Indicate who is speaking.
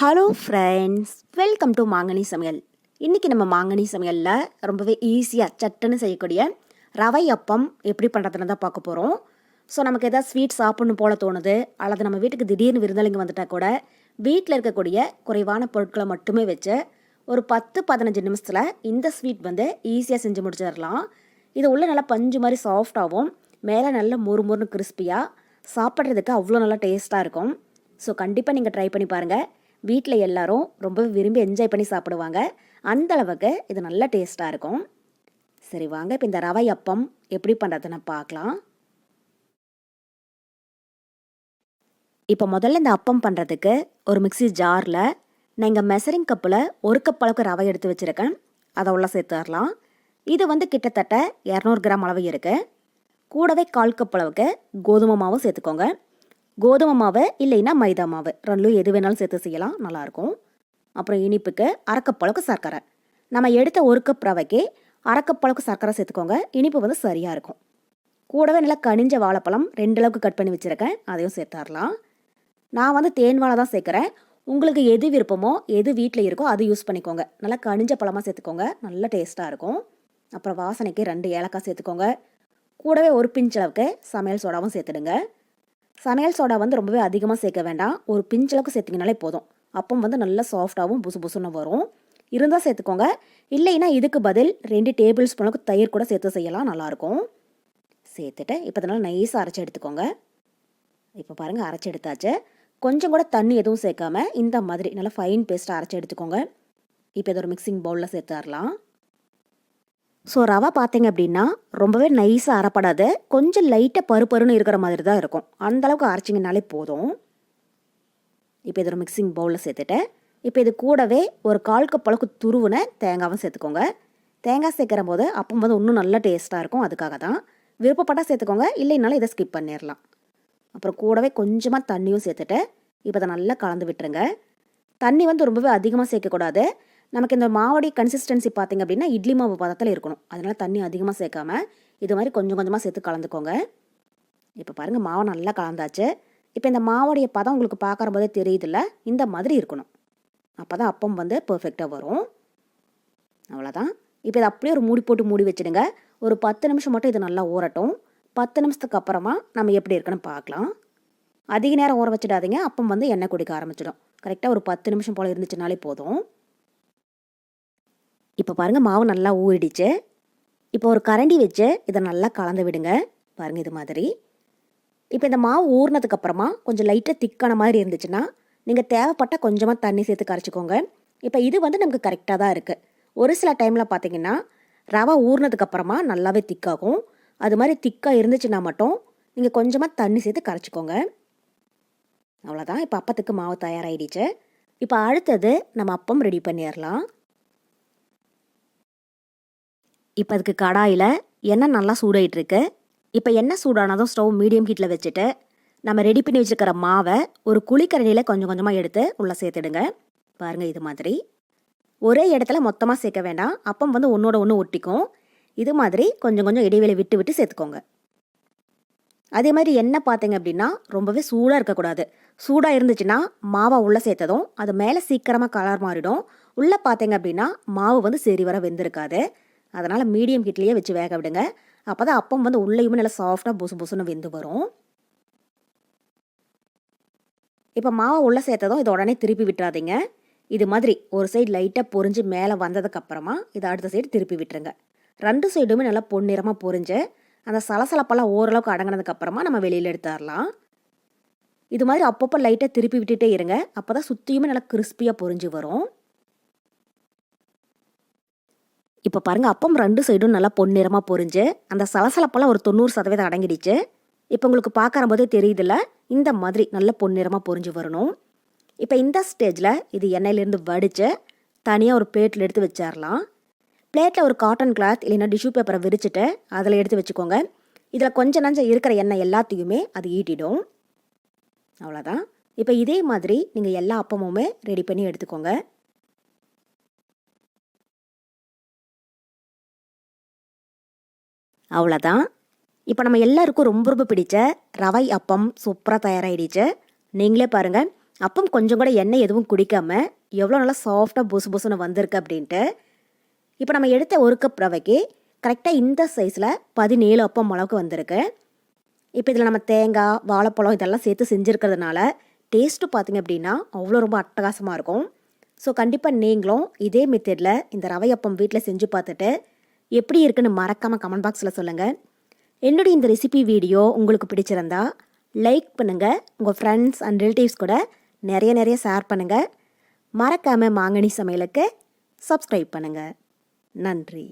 Speaker 1: Hello friends welcome to மாங்கனி சமையல் இன்றைக்கி நம்ம மாங்கனி சமையலில் ரொம்பவே ஈஸியாக சட்டுன்னு செய்யக்கூடிய ரவை அப்பம் எப்படி பண்ணுறதுன்னு தான் பார்க்க போகிறோம் ஸோ நமக்கு எதாவது ஸ்வீட் சாப்பிட்ணும் போல தோணுது அல்லது நம்ம வீட்டுக்கு திடீர்னு விருந்தாளிங்க வந்துட்டால் கூட வீட்டில் இருக்கக்கூடிய குறைவான பொருட்களை மட்டுமே வச்சு ஒரு பத்து பதினஞ்சு நிமிஷத்தில் இந்த ஸ்வீட் வந்து ஈஸியாக செஞ்சு முடிச்சிடலாம். இது உள்ள நல்லா பஞ்சு மாதிரி சாஃப்டாகவும் மேலே நல்ல மொறு மொறுன்னு கிறிஸ்பியாக சாப்பிட்றதுக்கு அவ்வளோ நல்லா டேஸ்ட்டாக இருக்கும். ஸோ கண்டிப்பாக நீங்கள் ட்ரை பண்ணி பாருங்கள் வீட்டில் எல்லாரும் ரொம்பவே விரும்பி என்ஜாய் பண்ணி சாப்பிடுவாங்க. அந்த அளவுக்கு இது நல்ல டேஸ்ட்டாக இருக்கும். சரி வாங்க. இப்போ இந்த ரவை அப்பம் எப்படி பண்ணுறதுன்னு பார்க்கலாம். இப்போ முதல்ல இந்த அப்பம் பண்ணுறதுக்கு ஒரு மிக்ஸி ஜாரில் நான் இங்கே மெசரிங் கப்பில் ஒரு கப் அளவுக்கு ரவை எடுத்து வச்சுருக்கேன். அதை உள்ள சேர்த்துடலாம். இது வந்து கிட்டத்தட்ட இரநூறு கிராம் அளவு இருக்குது கூடவே கால் கப் அளவுக்கு கோதுமை மாவும் சேர்த்துக்கோங்க. கோதுமை மாவு இல்லைன்னா மைதா மாவு. ரெண்டும் எது வேணாலும் சேர்த்து செய்யலாம். நல்லாயிருக்கும். அப்புறம் இனிப்புக்கு அரைக்கப் சர்க்கரை. நம்ம எடுத்த ஒரு கப் ரவைக்கு அரைக்கப் சர்க்கரை சேர்த்துக்கோங்க. இனிப்பு வந்து சரியாக இருக்கும். கூடவே நல்லா கனிஞ்ச வாழைப்பழம் ரெண்டு அளவுக்கு கட் பண்ணி வச்சுருக்கேன். அதையும் சேர்த்தாரலாம் நான் வந்து தேன் வாழை தான் சேர்க்குறேன். உங்களுக்கு எது விருப்பமோ எது வீட்டில் இருக்கோ அது யூஸ் பண்ணிக்கோங்க. நல்லா கனிஞ்ச பழமாக சேர்த்துக்கோங்க. நல்ல டேஸ்ட்டாக இருக்கும். அப்புறம் வாசனைக்கு ரெண்டு ஏலக்காய் சேர்த்துக்கோங்க. கூடவே ஒரு பிஞ்ச் அளவுக்கு சமையல் சோடாவும் சேர்த்துடுங்க. சமையல் சோடா வந்து ரொம்பவே அதிகமாக சேர்க்க வேண்டாம். ஒரு பிஞ்சளவுக்கு சேர்த்திங்கனாலே போதும். அப்பம் வந்து நல்லா சாஃப்டாகவும் புசு புசுன்னு வரும். இருந்தால் சேர்த்துக்கோங்க. இல்லைன்னா இதுக்கு பதில் ரெண்டு டேபிள் ஸ்பூனுக்கு தயிர் கூட சேர்த்து செய்யலாம். நல்லாயிருக்கும். சேர்த்துட்டு இப்போ இதனால் நைஸாக அரைச்சி எடுத்துக்கோங்க. இப்போ பாருங்கள் அரைச்சி எடுத்தாச்சு. கொஞ்சம் கூட தண்ணி எதுவும் சேர்க்காம இந்த மாதிரி நல்லா ஃபைன் பேஸ்ட்டாக அரைச்சி எடுத்துக்கோங்க. இப்போ இதை ஒரு மிக்சிங் பவுலில் சேர்த்துடலாம். ஸோ ரவை பார்த்தீங்க அப்படின்னா ரொம்பவே நைஸாக அரைப்படாத. கொஞ்சம் லைட்டாக பருப்பருன்னு இருக்கிற மாதிரி தான் இருக்கும். அந்தளவுக்கு அரைச்சிங்கனாலே போதும். இப்போ இது ஒரு மிக்சிங் பவுலில் சேர்த்துட்டேன். இப்போ இது கூடவே ஒரு கால் கப் அளவுக்கு துருவுன தேங்காவும் சேர்த்துக்கோங்க. தேங்காய் சேர்க்குற போது அப்போ வந்து இன்னும் நல்ல டேஸ்ட்டாக இருக்கும். அதுக்காக தான். விருப்பப்பட்டால் சேர்த்துக்கோங்க. இல்லைனாலும் இதை ஸ்கிப் பண்ணிடலாம் அப்புறம் கூடவே கொஞ்சமாக தண்ணியும் சேர்த்துட்டு இப்போ அதை நல்லா கலந்து விட்டுருங்க. தண்ணி வந்து ரொம்பவே அதிகமாக சேர்க்கக்கூடாது. நமக்கு இந்த மாவோடைய கன்சிஸ்டன்சி பார்த்திங்க அப்படின்னா இட்லி மாவு பதத்தில் இருக்கணும். அதனால் தண்ணி அதிகமாக சேர்க்காம இது மாதிரி கொஞ்சம் கொஞ்சமாக சேர்த்து கலந்துக்கோங்க. இப்போ பாருங்கள் மாவை நல்லா கலந்தாச்சு. இப்போ இந்த மாவோடைய பதம் உங்களுக்கு பார்க்குற போதே தெரியுதுல்ல இந்த மாதிரி இருக்கணும். அப்போ தான் அப்பம் வந்து பர்ஃபெக்டாக வரும். அவ்வளோதான் இப்போ இதை அப்படியே ஒரு மூடி போட்டு மூடி வச்சுடுங்க. ஒரு பத்து நிமிஷம் மட்டும் இது நல்லா ஊறட்டும். பத்து நிமிஷத்துக்கு அப்புறமா நம்ம எப்படி இருக்குன்னு பார்க்கலாம். அதிக நேரம் ஊற வச்சிடாதீங்க. அப்பம் வந்து எண்ணெய் குடிக்க ஆரம்பிச்சிடும். கரெக்டாக ஒரு பத்து நிமிஷம் போல் இருந்துச்சுனாலே போதும். இப்போ பாருங்கள் மாவு நல்லா ஊறிடுச்சு. இப்போ ஒரு கரண்டி வச்சு இதை நல்லா கலந்து விடுங்க. பாருங்கள் இது மாதிரி. இப்போ இந்த மாவு ஊறினதுக்கப்புறமா கொஞ்சம் லைட்டாக திக்கான மாதிரி இருந்துச்சுன்னா நீங்கள் தேவைப்பட்ட கொஞ்சமாக தண்ணி சேர்த்து கரைச்சிக்கோங்க. இப்போ இது வந்து நமக்கு கரெக்டாக தான் இருக்குது ஒரு சில டைமில் பார்த்தீங்கன்னா ரவை ஊறினதுக்கப்புறமா நல்லாவே திக்காகும். அது மாதிரி திக்காக இருந்துச்சுன்னா மட்டும் நீங்கள் கொஞ்சமாக தண்ணி சேர்த்து கரைச்சிக்கோங்க. அவ்வளோதான் இப்போ அப்பத்துக்கு மாவு தயாராகிடுச்சு இப்போ அடுத்தது நம்ம அப்பம் ரெடி பண்ணிடலாம். இப்போ அதுக்கு கடாயில் எண்ணெய் நல்லா சூடாயிட்டுருக்கு. இப்போ எண்ணெய் சூடானதும் ஸ்டவ் மீடியம் ஹீட்டில் வச்சுட்டு நம்ம ரெடி பண்ணி வச்சுருக்கிற மாவை ஒரு குழிக்கரண்டியில் கொஞ்சம் கொஞ்சமாக எடுத்து உள்ளே சேர்த்துடுங்க. பாருங்கள் இது மாதிரி. ஒரே இடத்துல மொத்தமாக சேர்க்க வேண்டாம். அப்பம் வந்து ஒன்றோட ஒன்று ஒட்டிக்கும். இது மாதிரி கொஞ்சம் கொஞ்சம் இடைவெளி விட்டு விட்டு சேர்த்துக்கோங்க. அதே மாதிரி எண்ணெய் பார்த்தீங்க அப்படின்னா ரொம்பவே சூடாக இருக்கக்கூடாது. சூடாக இருந்துச்சுன்னா மாவை உள்ளே சேர்த்ததும் அது மேலே சீக்கிரமாக கலர் மாறிடும். உள்ளே பார்த்தீங்க அப்படின்னா மாவு வந்து சரி வர வெந்திருக்காது. அதனால் மீடியம் ஹீட்லேயே வச்சு வேக விடுங்க. அப்போ தான் அப்பம் வந்து உள்ளேயுமே நல்லா சாஃப்டாக புசு புசுன்னு வெந்து வரும். இப்போ மாவை உள்ளே சேர்த்ததும் இதை உடனே திருப்பி விட்டுறாதீங்க. இது மாதிரி ஒரு சைடு லைட்டாக பொரிஞ்சு மேலே வந்ததுக்கப்புறமா இதை அடுத்த சைடு திருப்பி விட்டுருங்க. ரெண்டு சைடுமே நல்லா பொன்னிறமாக பொரிஞ்சு அந்த சலசலப்பெல்லாம் ஓரளவுக்கு அடங்கினதுக்கப்புறமா நம்ம வெளியில் எடுத்துடலாம். இது மாதிரி அப்பப்போ லைட்டாக திருப்பி விட்டுட்டே இருங்க. அப்போ தான் சுற்றியுமே நல்லா கிறிஸ்பியாக பொரிஞ்சு வரும். இப்போ பாருங்கள் அப்பம் ரெண்டு சைடும் நல்லா பொன்னிறமாக பொரிஞ்சு அந்த சலசலப்பெல்லாம் ஒரு தொண்ணூறு சதவீதம் அடங்கிடுச்சு. இப்போ உங்களுக்கு பார்க்குற போதே தெரியுதுல்ல இந்த மாதிரி நல்ல பொன்னிறமாக பொரிஞ்சு வரணும். இப்போ இந்த ஸ்டேஜில் இது எண்ணெயிலேருந்து வடித்து தனியாக ஒரு பிளேட்டில் எடுத்து வச்சிடலாம் பிளேட்டில் ஒரு காட்டன் கிளாத் இல்லைன்னா டிஷ்யூ பேப்பரை விரிச்சிட்டு அதில் எடுத்து வச்சுக்கோங்க. இதில் கொஞ்சம் நஞ்சம் இருக்கிற எண்ணெய் எல்லாத்தையுமே அது ஈட்டிடும். அவ்வளோதான் இப்போ இதே மாதிரி நீங்கள் எல்லா அப்பமுமே ரெடி பண்ணி எடுத்துக்கோங்க. அவ்வளோதான் இப்போ நம்ம எல்லாருக்கும் ரொம்ப ரொம்ப பிடிச்ச ரவை அப்பம் சூப்பராக தயாராகிடுச்சு நீங்களே பாருங்கள் அப்பம் கொஞ்சம் கூட எண்ணெய் எதுவும் குடிக்காமல் எவ்வளோ நல்லா சாஃப்டாக புசு புசுன்னு வந்திருக்கு அப்படின்ட்டு. இப்போ நம்ம எடுத்த ஒரு கப் ரவைக்கு கரெக்டாக இந்த சைஸில் பதினேழு அப்பம் அளவுக்கு வந்திருக்கு. இப்போ இதில் நம்ம தேங்காய் வாழைப்பழம் இதெல்லாம் சேர்த்து செஞ்சுருக்கிறதுனால டேஸ்ட்டு பார்த்தீங்க அப்படின்னா அவ்வளோ ரொம்ப அட்டகாசமாக இருக்கும். ஸோ கண்டிப்பாக நீங்களும் இதே மெத்தடில் இந்த ரவை அப்பம் வீட்டில் செஞ்சு பார்த்துட்டு எப்படி இருக்குன்னு மறக்காமல் கமெண்ட் பாக்ஸில் சொல்லுங்கள் என்னுடைய இந்த ரெசிபி வீடியோ உங்களுக்கு பிடிச்சிருந்தா லைக் பண்ணுங்கள் உங்கள் ஃப்ரெண்ட்ஸ் அண்ட் ரிலேட்டிவ்ஸ் கூட நிறைய நிறைய ஷேர் பண்ணுங்கள் மறக்காமல் மாங்கனி சமையலுக்கு சப்ஸ்கிரைப் பண்ணுங்கள் நன்றி.